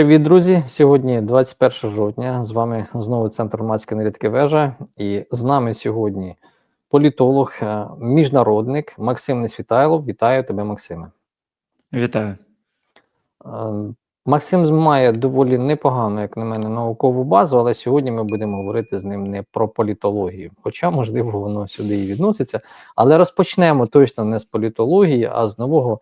Привіт, друзі! Сьогодні 21 жовтня. З вами знову центр громадської аналітики вежа. І з нами сьогодні політолог, е, міжнародник Максим Несвітайлов. Вітаю тебе, Максиме. Вітаю. Е, Максим має доволі непогану, як на мене, наукову базу, але сьогодні ми будемо говорити з ним не про політологію. Хоча, можливо, воно сюди і відноситься. Але розпочнемо точно не з політології, а з нового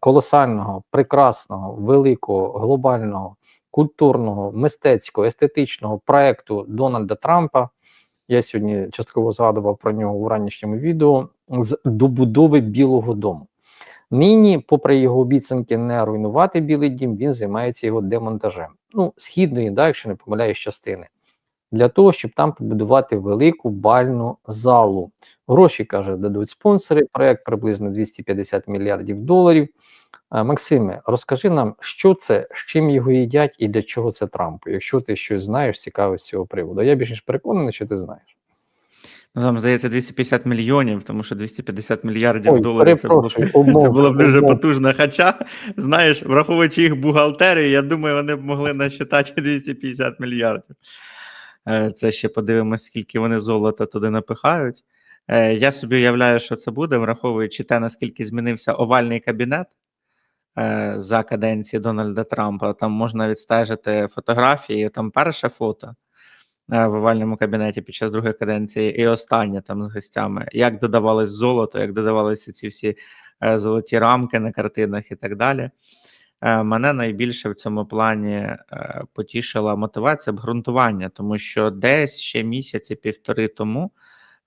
колосального, прекрасного, великого, глобального, культурного, мистецького, естетичного проекту Дональда Трампа. Я сьогодні частково згадував про нього у ранішньому відео з добудови Білого Дому. Нині, попри його обіцянки не руйнувати Білий Дім, він займається його демонтажем. Ну, східної, да, якщо не помиляюсь, частини. Для того, щоб там побудувати велику бальну залу. Гроші, каже, дадуть спонсори. Проект приблизно 250 мільярдів доларів. Максиме, розкажи нам, що це, з чим його їдять і для чого це Трампу, якщо ти щось знаєш цікаве з цього приводу. Я більш ніж переконаний, що ти знаєш. Ну, там здається 250 мільйонів, тому що 250 мільярдів Ой, доларів це було, б- це було б дуже умовка. потужно. Хоча, знаєш, враховуючи їх бухгалтерію, я думаю, вони б могли насчитати 250 мільярдів. Е, Це ще подивимось, скільки вони золота туди напихають. Е, Я собі уявляю, що це буде, враховуючи те, наскільки змінився овальний кабінет е, за каденції Дональда Трампа. Там можна відстежити фотографії. Там перше фото в овальному кабінеті під час другої каденції, і останнє там з гостями. Як додавалось золото, як додавалися ці всі золоті рамки на картинах і так далі. Е, Мене найбільше в цьому плані е, потішила мотивація обґрунтування, тому що десь ще місяці півтори тому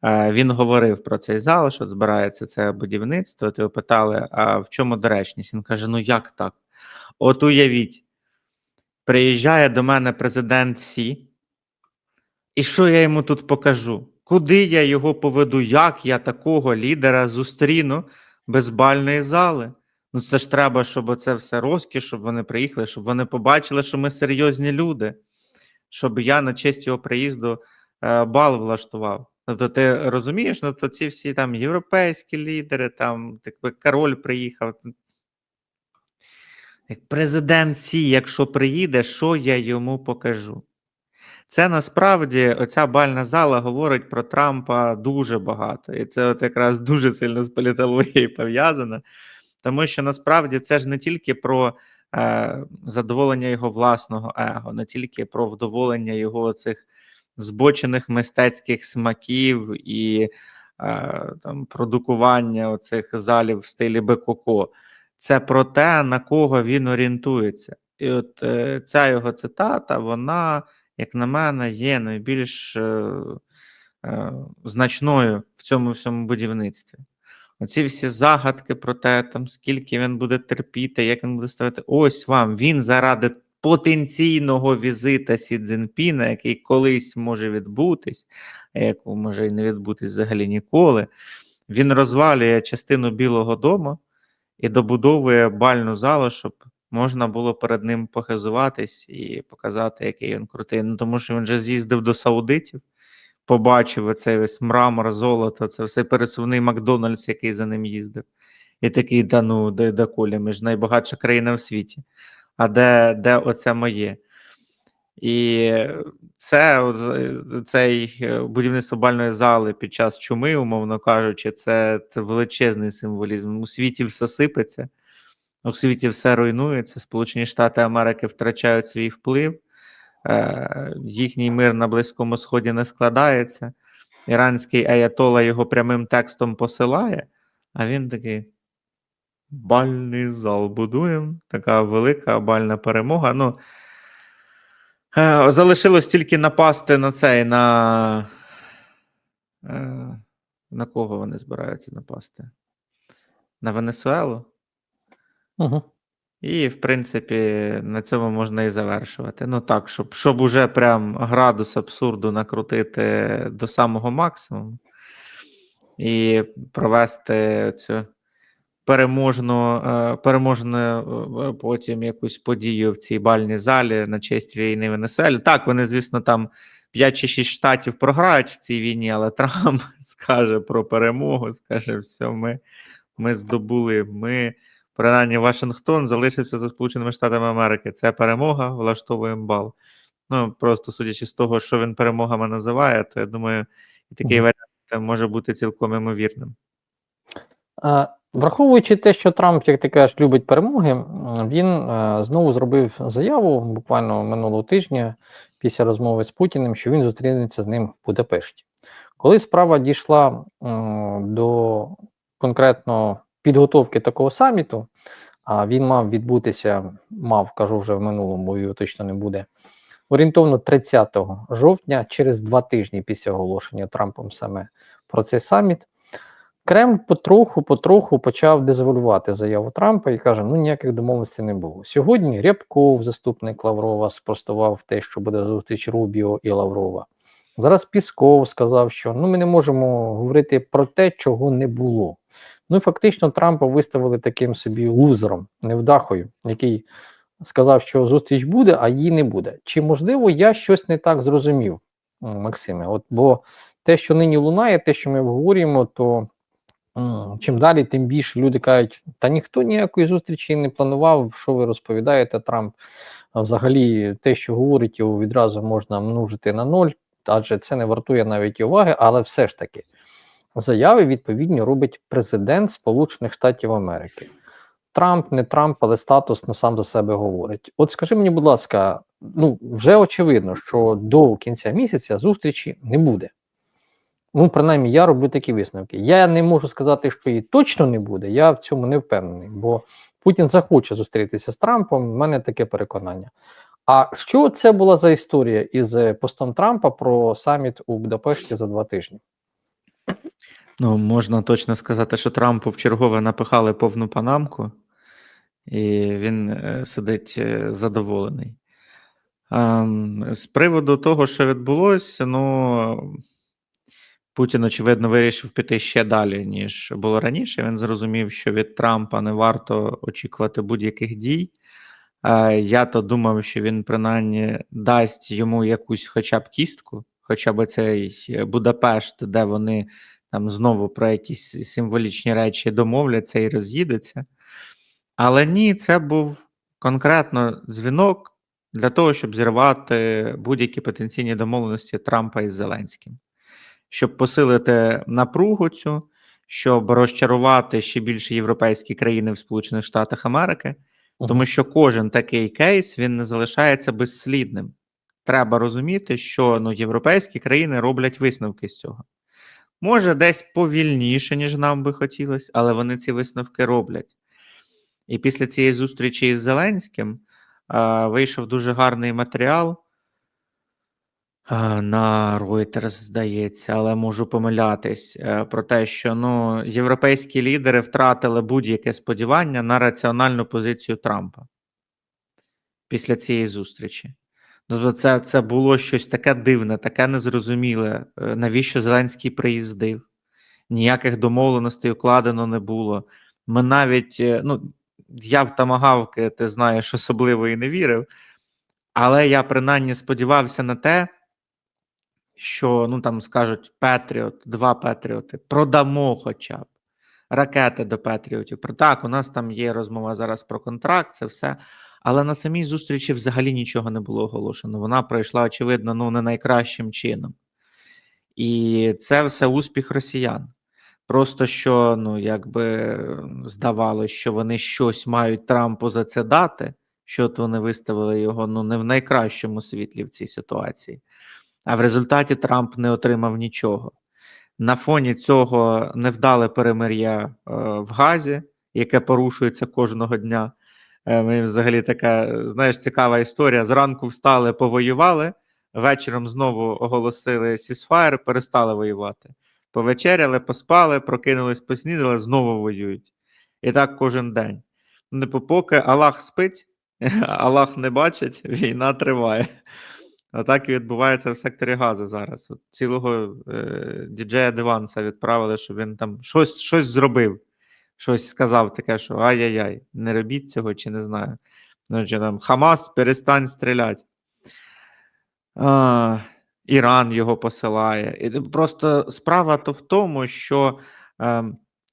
е, він говорив про цей зал, що збирається це будівництво. Ти питали, а в чому доречність? Він каже: Ну як так? От уявіть, приїжджає до мене президент Сі, і що я йому тут покажу? Куди я його поведу? Як я такого лідера зустріну без бальної зали? Ну це ж треба, щоб це все розкіш, щоб вони приїхали, щоб вони побачили, що ми серйозні люди, щоб я на честь його приїзду е, бал влаштував. Тобто, ти розумієш, ну то ці всі там європейські лідери, там якби король приїхав. Як президент Сі, якщо приїде, що я йому покажу? Це насправді оця бальна зала говорить про Трампа дуже багато, і це от якраз дуже сильно з політологією пов'язано, тому що насправді це ж не тільки про е, задоволення його власного его, не тільки про вдоволення його цих збочених мистецьких смаків і е, там продукування оцих залів в стилі Бекоко. Це про те, на кого він орієнтується. І от е, ця його цитата, вона як на мене, є найбільш е, е, значною в цьому всьому будівництві. Оці всі загадки про те, там, скільки він буде терпіти, як він буде ставити. Ось вам він заради потенційного візита Сі Цзіньпіна, який колись може відбутись, а якого може і не відбутись взагалі ніколи. Він розвалює частину Білого Дому і добудовує бальну залу, щоб можна було перед ним похизуватись і показати, який він крутий. Ну тому що він же з'їздив до саудитів, побачив оцей весь мрамор, золото, це все пересувний Макдональдс, який за ним їздив. І такий, да ну, де, де коля, ми ж найбагатша країна в світі. А де, де оце моє? І це цей е, будівництво бальної зали під час чуми, умовно кажучи, це, це величезний символізм. У світі все сипеться. У світі все руйнується, Сполучені Штати Америки втрачають свій вплив, їхній мир на Близькому Сході не складається. Іранський аятола його прямим текстом посилає, а він такий: бальний зал будуємо. Така велика бальна перемога. Ну, е, залишилось тільки напасти на цей, на. Е, на кого вони збираються напасти? На Венесуелу? Угу. І, в принципі, на цьому можна і завершувати. Ну так, щоб щоб уже прям градус абсурду накрутити до самого максимуму і провести цю переможну, е, переможну е, потім якусь подію в цій бальній залі на честь війни Венесуелі. Так, вони, звісно, там 5 чи 6 штатів програють в цій війні, але Трамп скаже про перемогу, скаже, все, ми, ми здобули, ми принаймні Вашингтон залишився за Сполученими Штатами Америки. Це перемога, влаштовуємо бал. Ну, просто судячи з того, що він перемогами називає, то я думаю, і такий варіант може бути цілком імовірним. Е, Враховуючи те, що Трамп, як ти кажеш, любить перемоги, він е, знову зробив заяву буквально минулого тижня після розмови з Путіним, що він зустрінеться з ним в Будапешті. Коли справа дійшла м, до конкретно підготовки такого саміту, а він мав відбутися, мав, кажу вже в минулому, його точно не буде. Орієнтовно 30 жовтня, через два тижні після оголошення Трампом саме про цей саміт, Кремль потроху-потроху почав дезавалювати заяву Трампа і каже: ну ніяких домовленостей не було. Сьогодні Рябков, заступник Лаврова, спростував те, що буде зустріч Рубіо і Лаврова. Зараз Пісков сказав, що ну ми не можемо говорити про те, чого не було. Ну фактично Трампа виставили таким собі лузером, невдахою, який сказав, що зустріч буде, а її не буде. Чи можливо я щось не так зрозумів, Максиме? От бо те, що нині лунає, те, що ми обговорюємо, то чим далі, тим більше люди кажуть, та ніхто ніякої зустрічі не планував. Що ви розповідаєте, Трамп? Взагалі, те, що говорить, його відразу можна множити на ноль, адже це не вартує навіть уваги, але все ж таки. Заяви відповідні робить президент Сполучених Штатів Америки. Трамп, не Трамп, але статусно сам за себе говорить. От скажи мені, будь ласка, ну вже очевидно, що до кінця місяця зустрічі не буде. Ну, принаймні, я роблю такі висновки. Я не можу сказати, що її точно не буде, я в цьому не впевнений, бо Путін захоче зустрітися з Трампом, в мене таке переконання. А що це була за історія із постом Трампа про саміт у Будапешті за два тижні? Ну, можна точно сказати, що Трампу в чергове напихали повну панамку, і він е, сидить е, задоволений. Ем, з приводу того, що відбулося, ну Путін, очевидно, вирішив піти ще далі, ніж було раніше. Він зрозумів, що від Трампа не варто очікувати будь-яких дій. Е, я то думав, що він принаймні дасть йому якусь хоча б кістку, хоча б цей Будапешт, де вони там знову про якісь символічні речі домовляться і роз'їдуться. Але ні, це був конкретно дзвінок для того, щоб зірвати будь-які потенційні домовленості Трампа із Зеленським, щоб посилити напругу цю, щоб розчарувати ще більше європейські країни в Сполучених Штатах Америки, тому що кожен такий кейс він не залишається безслідним. Треба розуміти, що ну, європейські країни роблять висновки з цього. Може, десь повільніше, ніж нам би хотілося, але вони ці висновки роблять. І після цієї зустрічі із Зеленським а, вийшов дуже гарний матеріал на Reuters, здається, але можу помилятись а, про те, що ну, європейські лідери втратили будь-яке сподівання на раціональну позицію Трампа після цієї зустрічі. Тобто це, це було щось таке дивне, таке незрозуміле. Е, Навіщо Зеленський приїздив? Ніяких домовленостей укладено не було. Ми навіть, е, ну, я в тамагавки, ти знаєш, особливо і не вірив, але я принаймні сподівався на те, що ну там скажуть Петріот, два Петріоти, продамо хоча б ракети до Петріотів. Так, у нас там є розмова зараз про контракт, це все. Але на самій зустрічі взагалі нічого не було оголошено. Вона пройшла, очевидно, ну не найкращим чином. І це все успіх росіян. Просто що, ну, якби здавалося, що вони щось мають Трампу за це дати, що от вони виставили його ну, не в найкращому світлі в цій ситуації. А в результаті Трамп не отримав нічого. На фоні цього невдале перемир'я е, в Газі, яке порушується кожного дня. Е, Мені взагалі така, знаєш, цікава історія. Зранку встали, повоювали, вечором знову оголосили сісфаєр, перестали воювати. Повечеряли, поспали, прокинулись, поснідали, знову воюють. І так кожен день. Не поки Аллах спить, Аллах не бачить, війна триває. Отак і відбувається в секторі Газу зараз. От цілого е, діджея Диванса відправили, щоб він там щось, щось зробив щось сказав таке, що ай-яй-яй, не робіть цього, чи не знаю. Ну, там Хамас, перестань стріляти. Іран його посилає. І Просто справа то в тому, що е,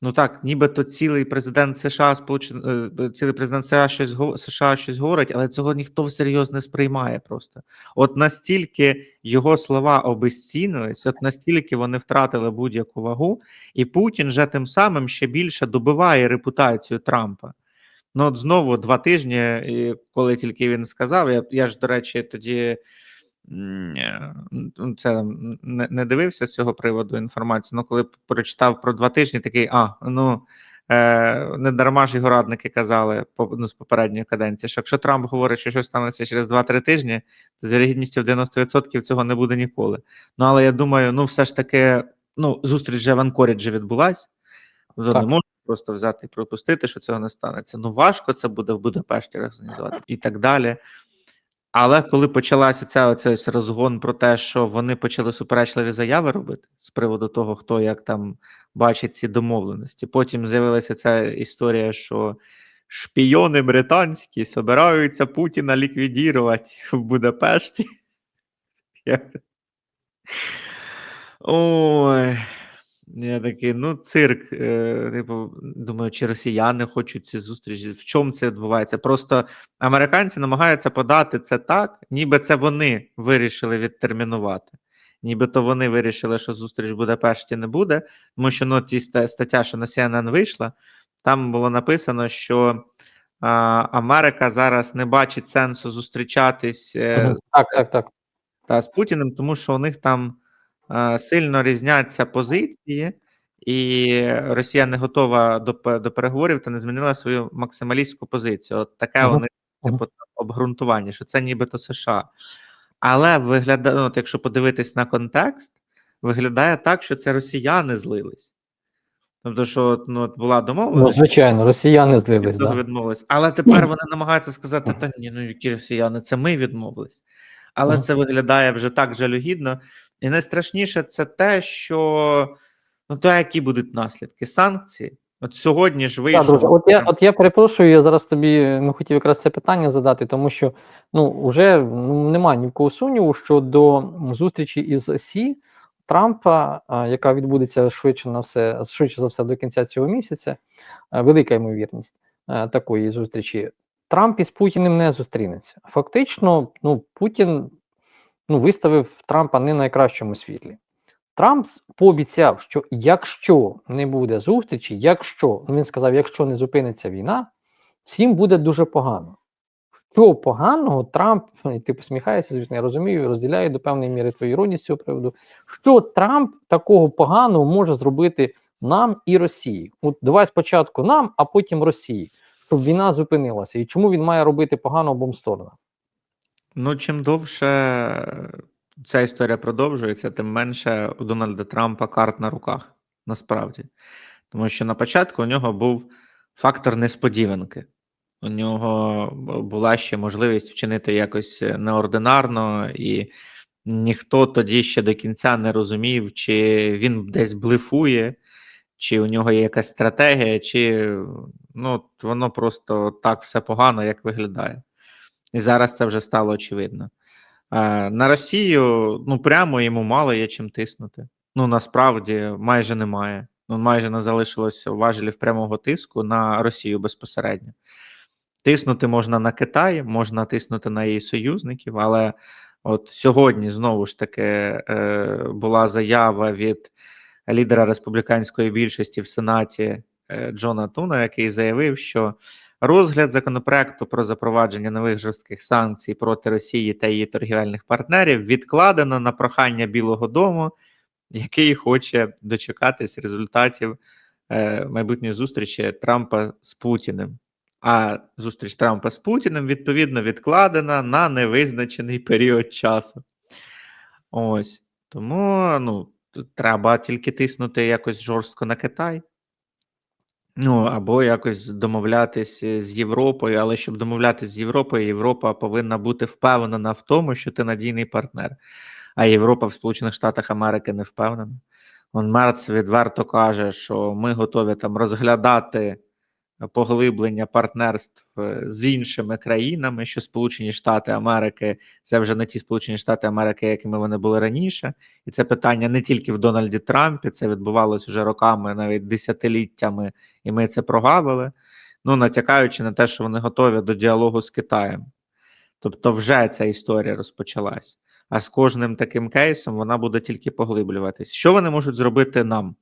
Ну так, нібито цілий президент США Сполучен... е, цілий президент США щось США щось говорить, але цього ніхто всерйоз не сприймає просто. От настільки його слова обезцінились, от настільки вони втратили будь-яку вагу, і Путін вже тим самим ще більше добиває репутацію Трампа. Ну, от знову два тижні, коли тільки він сказав, я, я ж, до речі, тоді це не, не дивився з цього приводу інформацію. Ну, коли прочитав про два тижні, такий: а, ну е, не дарма ж його радники казали по- ну, з попередньої каденції, що якщо Трамп говорить, що щось станеться через 2-3 тижні, то з вірогідністю в 90% цього не буде ніколи. Ну, але я думаю, ну, все ж таки, ну, зустріч вже в Анкоріджі відбулась. Ну, Не можна просто взяти і пропустити, що цього не станеться. Ну, важко це буде в Будапешті організувати і так далі. Але коли почалася ця ось розгон про те, що вони почали суперечливі заяви робити з приводу того, хто як там бачить ці домовленості. Потім з'явилася ця історія, що шпійони британські собираються Путіна ліквідувати в Будапешті. Ой. Я такий, ну, цирк. Е, типу, думаю, чи росіяни хочуть ці зустрічі? В чому це відбувається? Просто американці намагаються подати це так, ніби це вони вирішили відтермінувати. Нібито вони вирішили, що зустріч в Будапешті не буде, тому що ну, ті стаття, що на CNN вийшла, там було написано, що а, Америка зараз не бачить сенсу зустрічатись е. Так, так, так. та з Путіним, тому що у них там е, сильно різняться позиції, і Росія не готова до, до переговорів та не змінила свою максималістську позицію. От таке вони типу, обґрунтування, що це нібито США. Але виглядає, ну, от якщо подивитись на контекст, виглядає так, що це росіяни злились. Тобто, що ну, от була Ну, звичайно, росіяни злились, да. відмовились. Але тепер вони намагаються сказати: та ні, ну які росіяни, це ми відмовились. Але це виглядає вже так жалюгідно. І найстрашніше це те, що ну то які будуть наслідки санкцій. От сьогодні ж Так, вийшов. друже, от я, от я перепрошую, я зараз тобі ну, хотів якраз це питання задати, тому що ну, вже ну, немає ні в кого сумніву, що до зустрічі із Сі Трампа, яка відбудеться швидше на все, швидше за все до кінця цього місяця, велика ймовірність такої зустрічі. Трамп із Путіним не зустрінеться. Фактично, ну, Путін ну, виставив Трампа не найкращому світлі. Трамп пообіцяв, що якщо не буде зустрічі, якщо ну він сказав, якщо не зупиниться війна, всім буде дуже погано. Що поганого Трамп, і ти посміхаєшся, звісно, я розумію, розділяю до певної міри твою іронію з цього приводу. Що Трамп такого поганого може зробити нам і Росії? От давай спочатку нам, а потім Росії, щоб війна зупинилася. І чому він має робити погано обом сторонам? Ну, чим довше ця історія продовжується, тим менше у Дональда Трампа карт на руках, насправді. Тому що на початку у нього був фактор несподіванки. У нього була ще можливість вчинити якось е, неординарно, і ніхто тоді ще до кінця не розумів, чи він десь блефує, чи у нього є якась стратегія, чи ну, воно просто так все погано, як виглядає. І зараз це вже стало очевидно. На Росію ну прямо йому мало є чим тиснути. Ну насправді майже немає. Ну, майже не залишилось важелів прямого тиску на Росію безпосередньо. Тиснути можна на Китай, можна тиснути на її союзників, але от сьогодні знову ж таки е, була заява від лідера республіканської більшості в Сенаті е, Джона Туна, який заявив, що розгляд законопроекту про запровадження нових жорстких санкцій проти Росії та її торгівельних партнерів відкладено на прохання Білого Дому, який хоче дочекатись результатів е, майбутньої зустрічі Трампа з Путіним. А зустріч Трампа з Путіним відповідно відкладена на невизначений період часу. Ось тому ну, треба тільки тиснути якось жорстко на Китай. Ну, або якось домовлятись з Європою, але щоб домовлятись з Європою, Європа повинна бути впевнена в тому, що ти надійний партнер. А Європа в Сполучених Штатах Америки не впевнена. Он Мерц відверто каже, що ми готові там розглядати поглиблення партнерств е, з іншими країнами, що Сполучені Штати Америки це вже не ті Сполучені Штати Америки, якими вони були раніше, і це питання не тільки в Дональді Трампі, це відбувалось вже роками, навіть десятиліттями, і ми це прогавили. Ну натякаючи на те, що вони готові до діалогу з Китаєм. Тобто, вже ця історія розпочалась. А з кожним таким кейсом вона буде тільки поглиблюватись. Що вони можуть зробити нам?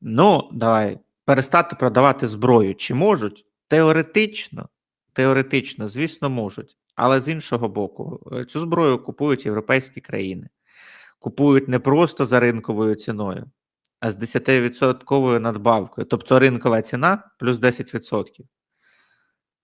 Ну, давай перестати продавати зброю. Чи можуть? Теоретично, теоретично, звісно, можуть. Але з іншого боку, е, цю зброю купують європейські країни, купують не просто за ринковою ціною, а з 10% надбавкою. Тобто ринкова ціна плюс 10%.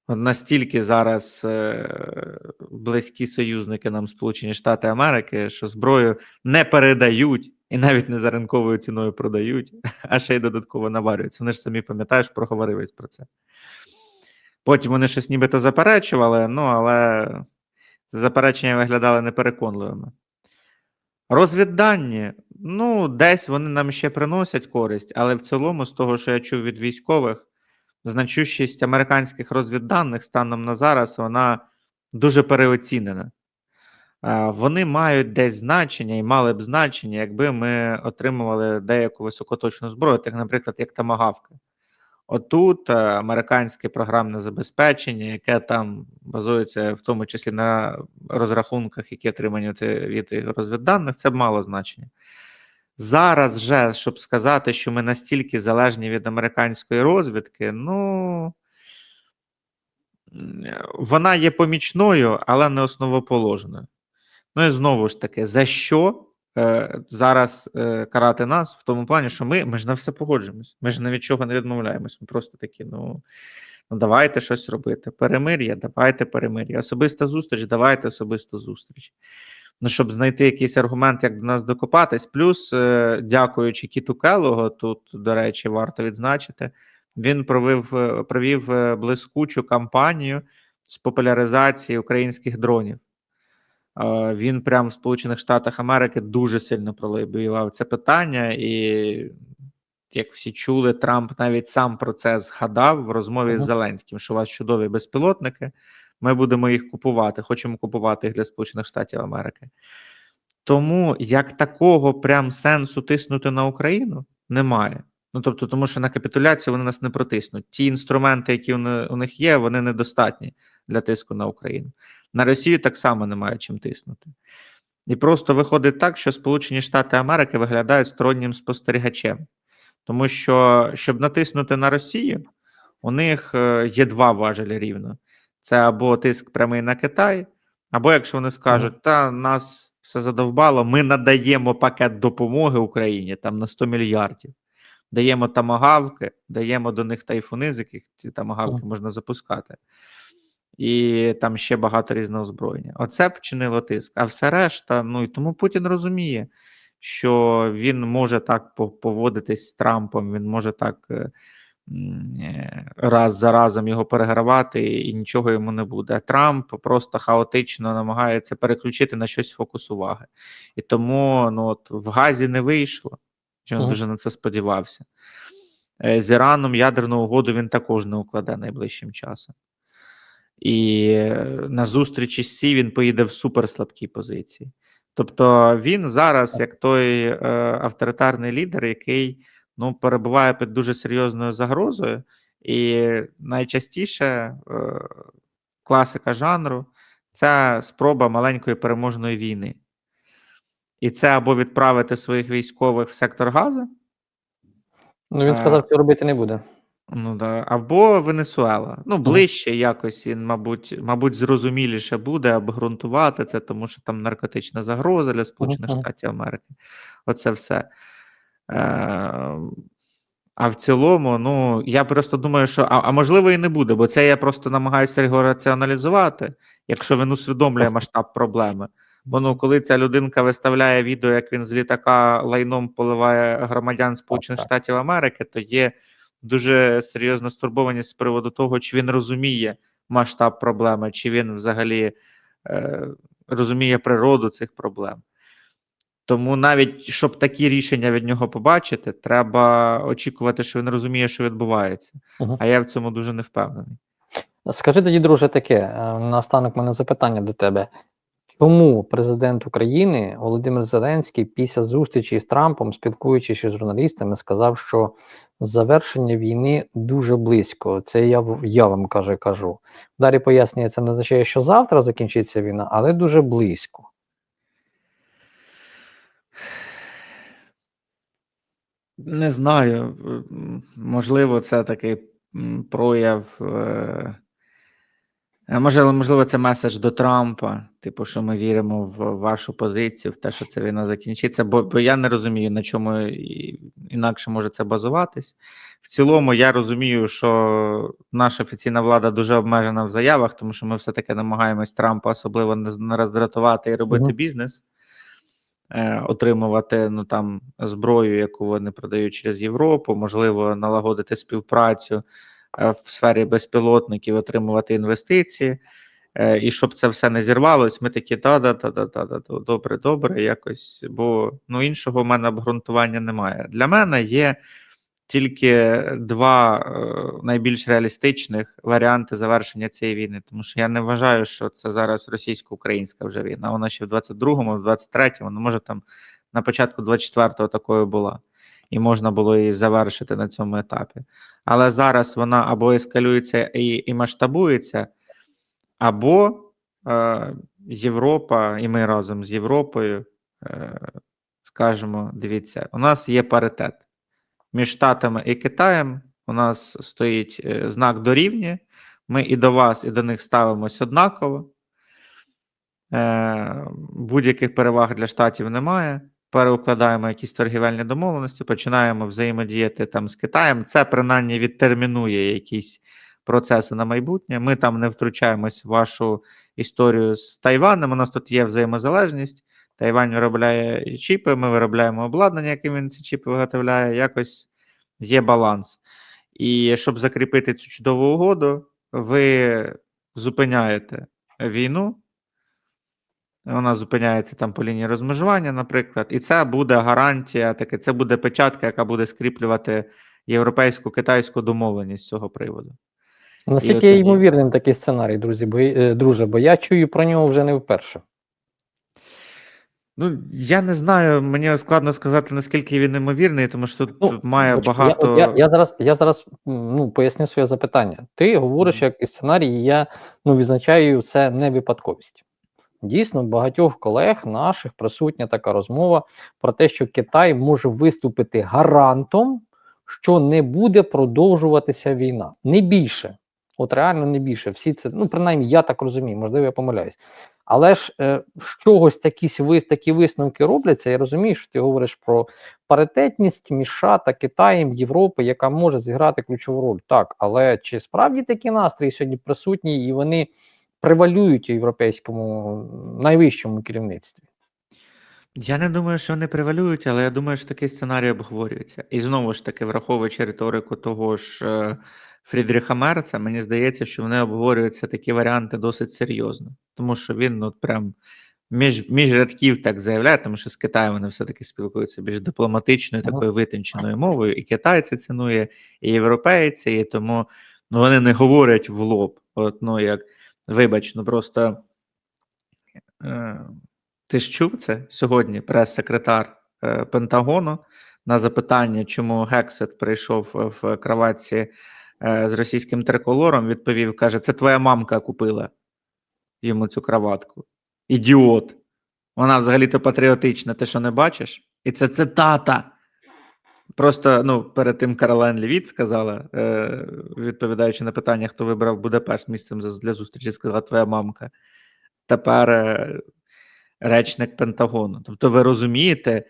Настільки зараз е, близькі союзники нам Сполучені Штати Америки, що зброю не передають і навіть не за ринковою ціною продають, а ще й додатково наварюються. Вони ж самі пам'ятаєш, проговорились про це. Потім вони щось нібито заперечували, ну але заперечення виглядали непереконливими. Розвіддані, ну, десь вони нам ще приносять користь, але в цілому, з того, що я чув від військових, значущість американських розвідданих станом на зараз вона дуже переоцінена. Вони мають десь значення і мали б значення, якби ми отримували деяку високоточну зброю, так, наприклад, як тамагавки. Отут е, американське програмне забезпечення, яке там базується в тому числі на розрахунках, які отримані е, від розвідданих, це мало значення. Зараз же, щоб сказати, що ми настільки залежні від американської розвідки, ну вона є помічною, але не основоположною. Ну і знову ж таки, за що е, зараз е, карати нас в тому плані, що ми, ми ж на все погоджуємось, ми ж ні від чого не відмовляємось. Ми просто такі, ну, ну давайте щось робити. Перемир'я, давайте перемир'я. Особиста зустріч, давайте особисту зустріч. Ну, щоб знайти якийсь аргумент, як до нас докопатись. Плюс, е, дякуючи Кіту Келого, тут, до речі, варто відзначити, він провів, е, провів е, блискучу кампанію з популяризації українських дронів. Він прямо в Сполучених Штатах Америки дуже сильно пролобіював це питання, і як всі чули, Трамп навіть сам про це згадав в розмові з Зеленським, що у вас чудові безпілотники. Ми будемо їх купувати, хочемо купувати їх для Сполучених Штатів Америки. Тому як такого прям сенсу тиснути на Україну немає. Ну тобто, тому що на капітуляцію вони нас не протиснуть. Ті інструменти, які у них є, вони недостатні для тиску на Україну. На Росію так само немає чим тиснути. І просто виходить так, що Сполучені Штати Америки виглядають стороннім спостерігачем. Тому що, щоб натиснути на Росію, у них е, є два важелі рівно: це або тиск прямий на Китай, або якщо вони скажуть, та нас все задовбало, ми надаємо пакет допомоги Україні там на 100 мільярдів. Даємо тамагавки, даємо до них тайфуни, з яких ці тамагавки можна запускати. І там ще багато різного озброєння. Оце б чинило тиск. А все решта, ну і тому Путін розуміє, що він може так по- поводитись з Трампом, він може так е, е, раз за разом його перегравати, і нічого йому не буде. А Трамп просто хаотично намагається переключити на щось фокус уваги. І тому ну, от, в Газі не вийшло. Він Мгм. дуже на це сподівався. Е, З Іраном ядерну угоду він також не укладе найближчим часом. І е, на зустрічі з Сі він поїде в суперслабкій позиції. Тобто він зараз, як той е, авторитарний лідер, який ну, перебуває під дуже серйозною загрозою, і найчастіше е, класика жанру це спроба маленької переможної війни. І це або відправити своїх військових в сектор Газа, Ну, він сказав, що робити не буде. Ну да, або Венесуела. Ну, ближче якось він, мабуть, мабуть, зрозуміліше буде обґрунтувати це, тому що там наркотична загроза для Сполучених. Штатів Америки. Оце все. Е, а в цілому, ну, я просто думаю, що а, а можливо і не буде, бо це я просто намагаюся його раціоналізувати, якщо він усвідомлює масштаб проблеми. Бо ну, коли ця людинка виставляє відео, як він з літака лайном поливає громадян Сполучених. Штатів Америки, то є дуже серйозна стурбованість з приводу того, чи він розуміє масштаб проблеми, чи він взагалі е, розуміє природу цих проблем. Тому навіть щоб такі рішення від нього побачити, треба очікувати, що він розуміє, що відбувається. Мгм. А я в цьому дуже не впевнений. Скажи тоді, друже, таке, е, наостанок мене запитання до тебе. Чому президент України Володимир Зеленський після зустрічі з Трампом, спілкуючись з журналістами, сказав, що завершення війни дуже близько. Це я, я вам каже, кажу. Далі пояснює, це не означає, що завтра закінчиться війна, але дуже близько. Не знаю. Можливо, це такий прояв. е, е, Можливо, можливо, це меседж до Трампа. Типу, що ми віримо в вашу позицію, в те, що ця війна закінчиться. Бо, бо я не розумію, на чому інакше може це базуватись. В цілому, я розумію, що наша офіційна влада дуже обмежена в заявах, тому що ми все-таки намагаємось Трампа особливо не, роздратувати і робити Мгм. бізнес. е, отримувати ну там зброю, яку вони продають через Європу, можливо, налагодити співпрацю в сфері безпілотників, отримувати інвестиції. Е, І щоб це все не зірвалось, ми такі та да та да та да добре, добре, якось. Бо ну іншого в мене обґрунтування немає. Для мене є тільки два е, найбільш реалістичних варіанти завершення цієї війни, тому що я не вважаю, що це зараз російсько-українська вже війна. Вона ще в 22-му, в 23-му, ну може там на початку 24-го такою була, і можна було її завершити на цьому етапі. Але зараз вона або ескалюється і, і масштабується, або е, Європа, і ми разом з Європою е, скажемо: дивіться, у нас є паритет між Штатами і Китаєм. У нас стоїть е, знак дорівнює. Ми і до вас, і до них ставимось однаково. Е, будь-яких переваг для штатів немає. Переукладаємо якісь торгівельні домовленості, починаємо взаємодіяти там з Китаєм. Це принаймні відтермінує якісь процеси на майбутнє. Ми там не втручаємось в вашу історію з Тайванем. У нас тут є взаємозалежність. Тайвань виробляє чіпи, ми виробляємо обладнання, яким він ці чіпи виготовляє. Якось є баланс. І щоб закріпити цю чудову угоду, ви зупиняєте війну. Вона зупиняється там по лінії розмежування, наприклад, і це буде гарантія, таке, це буде печатка, яка буде скріплювати європейську китайську домовленість з цього приводу. Наскільки є ймовірним такий сценарій, друзі, бо, е, друже, бо я чую про нього вже не вперше. Ну, я не знаю, мені складно сказати, наскільки він імовірний, тому що тут, Ну, має Бач, багато. Я, я, я зараз, я зараз ну, поясню своє запитання. Ти говориш Мгм. як і сценарій, і я ну, відзначаю це не випадковість. Дійсно, багатьох колег наших присутня така розмова про те, що Китай може виступити гарантом, що не буде продовжуватися війна. Не більше. От реально не більше. Всі це, ну принаймні, я так розумію, можливо, я помиляюсь. Але ж е, з чогось такі, такі висновки робляться. Я розумію, що ти говориш про паритетність між США та Китаєм, Європи, яка може зіграти ключову роль. Так, але чи справді такі настрої сьогодні присутні і вони превалюють у європейському найвищому керівництві? Я не думаю, що вони превалюють, але я думаю, що такий сценарій обговорюється. І знову ж таки, враховуючи риторику того ж е, Фрідріха Мерца, мені здається, що вони обговорюються такі варіанти досить серйозно. Тому що він ну, прям між, між рядків так заявляє, тому що з Китаєм вони все-таки спілкуються більш дипломатичною, такою витонченою мовою, і Китай це цінує, і європейці, і тому ну, вони не говорять в лоб. От, ну, як, вибач, ну просто. Е, ти ж чув це сьогодні? Прес-секретар е, Пентагону на запитання, чому Гексет прийшов в кроватці е, з російським триколором, відповів: каже: це твоя мамка купила йому цю кроватку. Ідіот. Вона взагалі-то патріотична, ти що не бачиш? І це цитата. Просто ну, перед тим Каролайн Лівіт сказала, е, відповідаючи на питання, хто вибрав Будапешт місцем для зустрічі, сказала твоя мамка. Тепер е, речник Пентагону. Тобто, ви розумієте,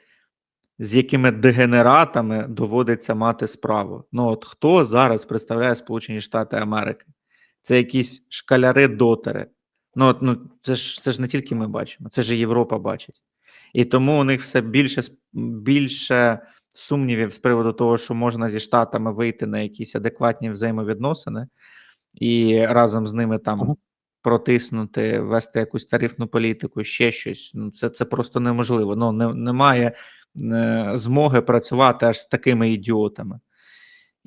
з якими дегенератами доводиться мати справу. Ну, от хто зараз представляє Сполучені Штати Америки? Це якісь шкаляри-дотери. Ну, от, ну це ж це ж не тільки ми бачимо, це ж і Європа бачить. І тому у них все більше більше сумнівів з приводу того, що можна зі штатами вийти на якісь адекватні взаємовідносини і разом з ними там протиснути, ввести якусь тарифну політику, ще щось. Ну, це, це просто неможливо. Ну, не, немає е, змоги працювати аж з такими ідіотами.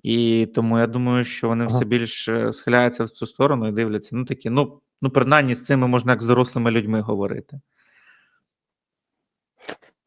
І тому я думаю, що вони Ага. все більш е, схиляються в цю сторону і дивляться. Ну такі, ну, ну принаймні з цими можна як з дорослими людьми говорити.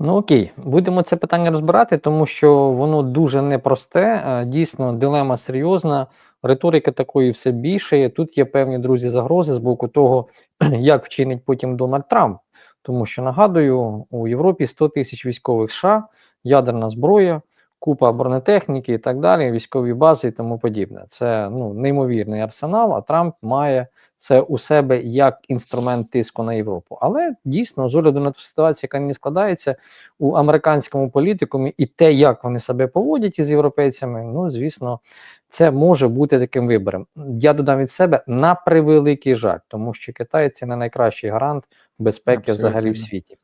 Ну окей, будемо це питання розбирати, тому що воно дуже непросте. е, Дійсно, дилема серйозна, риторики такої все більше. Тут є певні друзі загрози з боку того, як вчинить потім Дональд Трамп. Тому що нагадую, у Європі 100 тисяч військових США, ядерна зброя, купа бронетехніки і так далі, військові бази і тому подібне. Це ну неймовірний арсенал. А Трамп має це у себе як інструмент тиску на Європу. Але дійсно, з огляду на ту ситуацію, яка не складається у американському політикумі, і те, як вони себе поводять із європейцями, ну звісно, це може бути таким вибором. Я додам від себе на превеликий жаль, тому що Китай це не найкращий гарант безпеки Абсолютно взагалі в світі.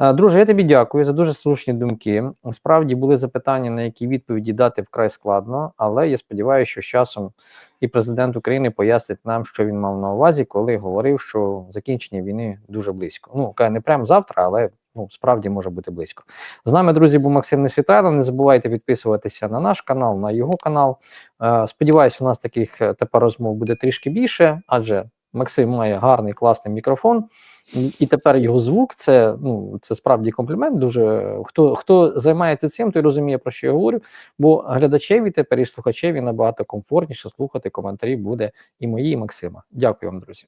Е, Друже, я тобі дякую за дуже слушні думки. Справді були запитання, на які відповіді дати вкрай складно, але я сподіваюся, що з часом і президент України пояснить нам, що він мав на увазі, коли говорив, що закінчення війни дуже близько. Ну не прямо завтра, але ну справді може бути близько. З нами, друзі, був Максим Несвітайло. Не забувайте підписуватися на наш канал, на його канал. Е, Сподіваюсь, у нас таких е, тепер розмов буде трішки більше, адже Максим має гарний класний мікрофон. І, тепер його звук це ну це справді комплімент. Дуже хто хто займається цим, той розуміє про що я говорю. Бо глядачеві тепер і слухачеві набагато комфортніше слухати коментарі буде і мої, і Максима. Дякую вам, друзі.